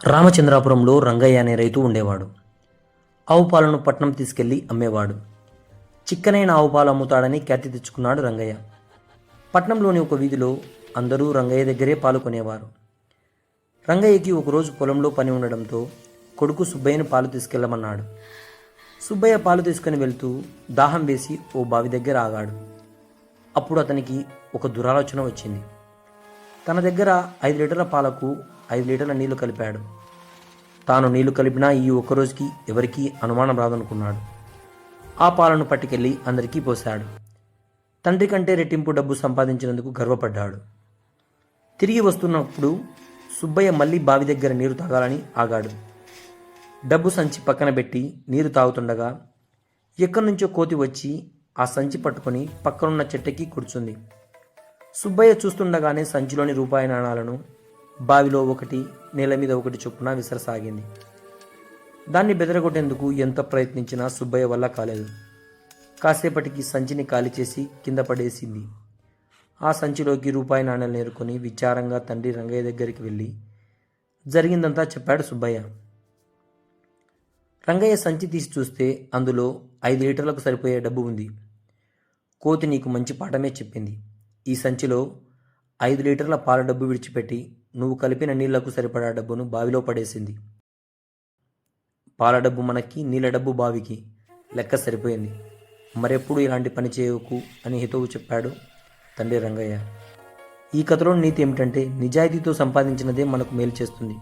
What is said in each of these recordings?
రామచంద్రాపురంలో రంగయ్య అనే రైతు ఉండేవాడు. ఆవు పాలను పట్నం తీసుకెళ్ళి అమ్మేవాడు. చిక్కనైన ఆవు పాలు అమ్ముతాడని ఖ్యాతి తెచ్చుకున్నాడు రంగయ్య. పట్నంలోని ఒక వీధిలో అందరూ రంగయ్య దగ్గరే పాలు కొనేవారు. రంగయ్యకి ఒకరోజు పొలంలో పని ఉండడంతో కొడుకు సుబ్బయ్యను పాలు తీసుకెళ్ళమన్నాడు సుబ్బయ్య పాలు తీసుకుని వెళ్తూ దాహం వేసి ఓ బావి దగ్గర ఆగాడు. అప్పుడు అతనికి ఒక దురాలోచన వచ్చింది. తన దగ్గర ఐదు లీటర్ల పాలకు ఐదు లీటర్ల నీళ్ళు కలిపాడు. తాను నీళ్ళు కలిపినా ఈ ఒక్క రోజుకి ఎవరికీ అనుమానం రాదనుకున్నాడు. ఆ పాలను పట్టుకెళ్ళి అందరికీ పోశాడు. తండ్రి కంటే రెట్టింపు డబ్బు సంపాదించినందుకు గర్వపడ్డాడు. తిరిగి వస్తున్నప్పుడు సుబ్బయ్య మళ్ళీ బావి దగ్గర నీరు తాగాలని ఆగాడు. డబ్బు సంచి పక్కన పెట్టి నీరు తాగుతుండగా ఎక్కడి నుంచో కోతి వచ్చి ఆ సంచి పట్టుకొని పక్కనున్న చెట్టుకి కూర్చుంది. సుబ్బయ్య చూస్తుండగానే సంచిలోని రూపాయి నాణాలను బావిలో ఒకటి నేల మీద ఒకటి చొప్పున విసరసాగింది. దాన్ని బెదరగొట్టేందుకు ఎంత ప్రయత్నించినా సుబ్బయ్య వల్ల కాలేదు. కాసేపటికి సంచిని ఖాళీ చేసి కింద పడేసింది. ఆ సంచిలోకి రూపాయి నాణ్యాలు నేర్కొని విచారంగా తండ్రి రంగయ్య దగ్గరికి వెళ్ళి జరిగిందంతా చెప్పాడు సుబ్బయ్య. రంగయ్య సంచి తీసి చూస్తే అందులో ఐదు లీటర్లకు సరిపోయే డబ్బు ఉంది. కోతి నీకు మంచి పాఠమే చెప్పింది. ఈ సంచిలో ఐదు లీటర్ల పాల డబ్బు విడిచిపెట్టి నువ్వు కలిపిన నీళ్ళకు సరిపడా డబ్బును బావిలో పడేసింది. పాల డబ్బు మనకి నీళ్ళ డబ్బు బావికి లెక్క సరిపోయింది. మరెప్పుడు ఇలాంటి పని చేయకు అని హితవు చెప్పాడు తండ్రి రంగయ్య. ఈ కథలో నీతి ఏమిటంటే నిజాయితీతో సంపాదించినదే మనకు మేలు చేస్తుంది.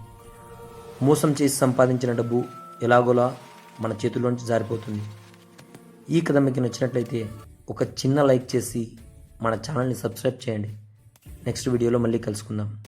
మోసం చేసి సంపాదించిన డబ్బు ఎలాగోలా మన చేతుల్లోంచి జారిపోతుంది. ఈ కథ మీకు నచ్చినట్లయితే ఒక చిన్న లైక్ చేసి మన ఛానల్ని సబ్స్క్రైబ్ చేయండి. నెక్స్ట్ వీడియోలో మళ్ళీ కలుసుకుందాం.